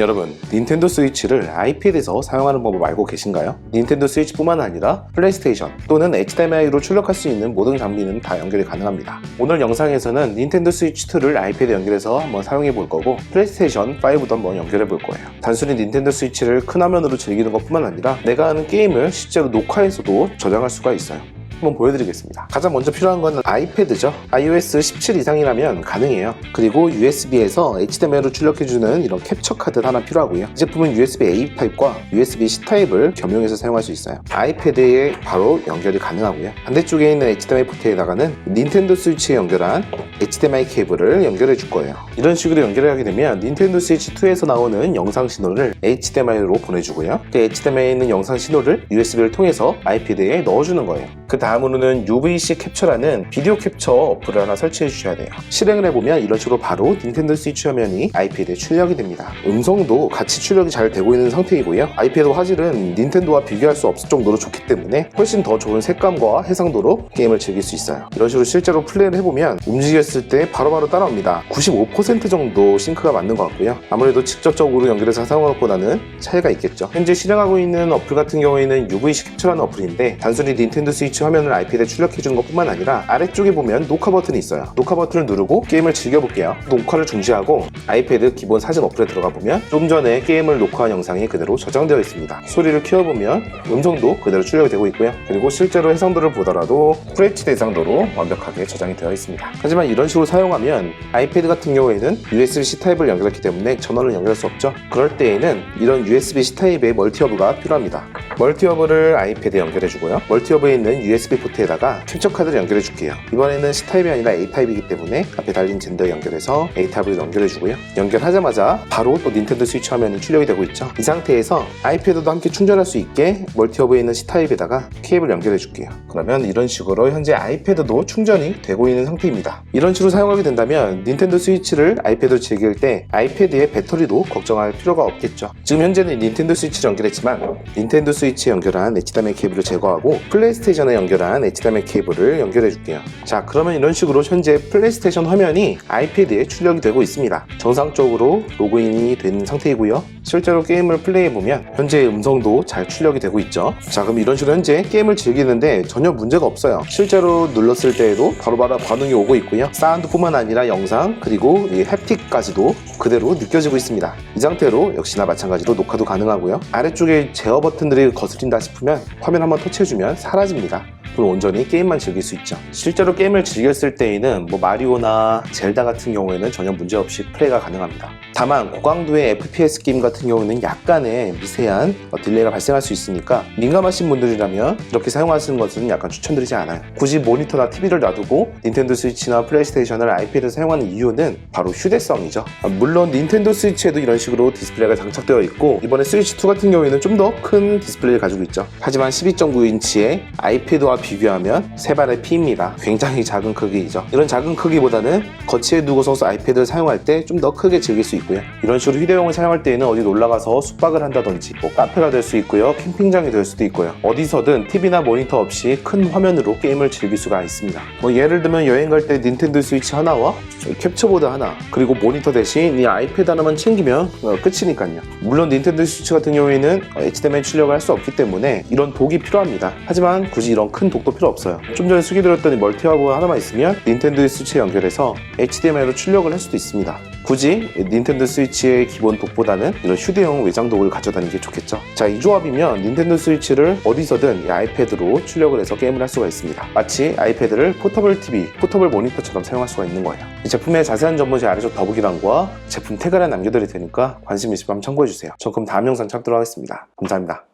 여러분, 닌텐도 스위치를 아이패드에서 사용하는 법을 알고 계신가요? 닌텐도 스위치뿐만 아니라 플레이스테이션 또는 HDMI로 출력할 수 있는 모든 장비는 다 연결이 가능합니다. 오늘 영상에서는 닌텐도 스위치 2를 아이패드 연결해서 한번 사용해 볼 거고 플레이스테이션 5도 한번 연결해 볼 거예요. 단순히 닌텐도 스위치를 큰 화면으로 즐기는 것뿐만 아니라 내가 하는 게임을 실제로 녹화해서도 저장할 수가 있어요. 한번 보여드리겠습니다. 가장 먼저 필요한 거는 아이패드죠. iOS 17 이상이라면 가능해요. 그리고 USB에서 HDMI로 출력해주는 이런 캡처 카드 하나 필요하고요. 이 제품은 USB-A 타입과 USB-C 타입을 겸용해서 사용할 수 있어요. 아이패드에 바로 연결이 가능하고요. 반대쪽에 있는 HDMI 포트에다가는 닌텐도 스위치에 연결한 HDMI 케이블을 연결해 줄 거예요. 이런 식으로 연결하게 되면 닌텐도 스위치 2에서 나오는 영상 신호를 HDMI로 보내주고요. 그 HDMI에 있는 영상 신호를 USB를 통해서 아이패드에 넣어주는 거예요. 그 다음으로는 UVC 캡처라는 비디오 캡처 어플을 하나 설치해 주셔야 돼요. 실행을 해보면 이런 식으로 바로 닌텐도 스위치 화면이 아이패드에 출력이 됩니다. 음성도 같이 출력이 잘 되고 있는 상태이고요. 아이패드 화질은 닌텐도와 비교할 수 없을 정도로 좋기 때문에 훨씬 더 좋은 색감과 해상도로 게임을 즐길 수 있어요. 이런 식으로 실제로 플레이를 해보면 움직였을 때 바로바로 따라옵니다. 95% 정도 싱크가 맞는 것 같고요. 아무래도 직접적으로 연결해서 사용하는 것보다는 차이가 있겠죠. 현재 실행하고 있는 어플 같은 경우에는 UVC 캡처라는 어플인데 단순히 닌텐도 스위치 화면을 아이패드에 출력해 주는 것뿐만 아니라 아래쪽에 보면 녹화 버튼이 있어요. 녹화 버튼을 누르고 게임을 즐겨볼게요. 녹화를 중지하고 아이패드 기본 사진 어플에 들어가 보면 좀 전에 게임을 녹화한 영상이 그대로 저장되어 있습니다. 소리를 키워보면 음성도 그대로 출력이 되고 있고요. 그리고 실제로 해상도를 보더라도 FHD 해상도로 완벽하게 저장이 되어 있습니다. 하지만 이런 식으로 사용하면 아이패드 같은 경우에는 USB-C 타입을 연결했기 때문에 전원을 연결할 수 없죠. 그럴 때에는 이런 USB-C 타입의 멀티허브가 필요합니다. 멀티허브를 아이패드에 연결해주고요. 멀티허브에 있는 USB 포트에다가 캡처 카드를 연결해 줄게요. 이번에는 C 타입이 아니라 A 타입이기 때문에 앞에 달린 젠더 연결해서 A 타입을 연결해 주고요. 연결하자마자 바로 또 닌텐도 스위치 화면이 출력이 되고 있죠. 이 상태에서 아이패드도 함께 충전할 수 있게 멀티허브에 있는 C 타입에다가 케이블 연결해 줄게요. 그러면 이런 식으로 현재 아이패드도 충전이 되고 있는 상태입니다. 이런 식으로 사용하게 된다면 닌텐도 스위치를 아이패드로 즐길 때 아이패드의 배터리도 걱정할 필요가 없겠죠. 지금 현재는 닌텐도 스위치를 연결했지만 닌텐도 스위치에 연결한 HDMI 케이블을 제거하고 플레이스테이션에 연결한 HDMI 케이블을 연결해 줄게요. 자, 그러면 이런 식으로 현재 플레이스테이션 화면이 아이패드에 출력이 되고 있습니다. 정상적으로 로그인이 된 상태이고요. 실제로 게임을 플레이해보면 현재 음성도 잘 출력이 되고 있죠. 자, 그럼 이런 식으로 현재 게임을 즐기는데 전혀 문제가 없어요. 실제로 눌렀을 때에도 바로바로 반응이 오고 있고요. 사운드뿐만 아니라 영상 그리고 이 햅틱까지도 그대로 느껴지고 있습니다. 이 상태로 역시나 마찬가지로 녹화도 가능하고요. 아래쪽에 제어 버튼들이 거슬린다 싶으면 화면 한번 터치해주면 사라집니다. 그럼 온전히 게임만 즐길 수 있죠. 실제로 게임을 즐겼을 때에는 뭐 마리오나 젤다 같은 경우에는 전혀 문제없이 플레이가 가능합니다. 다만 고강도의 FPS 게임 같은 경우는 약간의 미세한 어, 딜레이가 발생할 수 있으니까 민감하신 분들이라면 이렇게 사용하시는 것은 약간 추천드리지 않아요. 굳이 모니터나 TV를 놔두고 닌텐도 스위치나 플레이스테이션을 아이패드 사용하는 이유는 바로 휴대성이죠. 아, 물론 닌텐도 스위치에도 이런 식으로 디스플레이가 장착되어 있고 이번에 스위치 2 같은 경우에는 좀 더 큰 디스플레이를 가지고 있죠. 하지만 12.9인치의 아이패드와 비교하면 세 발의 피입니다. 굉장히 작은 크기이죠. 이런 작은 크기보다는 거치에 두고서 아이패드를 사용할 때 좀 더 크게 즐길 수 있고요. 이런 식으로 휴대용을 사용할 때에는 어디 놀러 가서 숙박을 한다든지 뭐 카페가 될 수 있고요. 캠핑장이 될 수도 있고요. 어디서든 TV나 모니터 없이 큰 화면으로 게임을 즐길 수가 있습니다. 뭐 예를 들면 여행 갈 때 닌텐도 스위치 하나와 캡처보드 하나 그리고 모니터 대신 이 아이패드 하나만 챙기면 어, 끝이니까요. 물론 닌텐도 스위치 같은 경우에는 HDMI 출력을 할 수 없기 때문에 이런 독이 필요합니다. 하지만 굳이 이런 큰 독도 필요 없어요. 좀 전에 수기 들었더니 멀티허브 하나만 있으면 닌텐도 스위치에 연결해서 HDMI로 출력을 할 수도 있습니다. 굳이 닌텐도 스위치의 기본 독보다는 이런 휴대용 외장 독을 가져다니는 게 좋겠죠. 자, 이 조합이면 닌텐도 스위치를 어디서든 이 아이패드로 출력을 해서 게임을 할 수가 있습니다. 마치 아이패드를 포터블 TV, 포터블 모니터처럼 사용할 수가 있는 거예요. 이 제품의 자세한 정보 제 아래쪽 더보기란과 제품 태그를 남겨드릴 테니까 관심 있으면 한번 참고해주세요. 전 그럼 다음 영상 찾도록 하겠습니다. 감사합니다.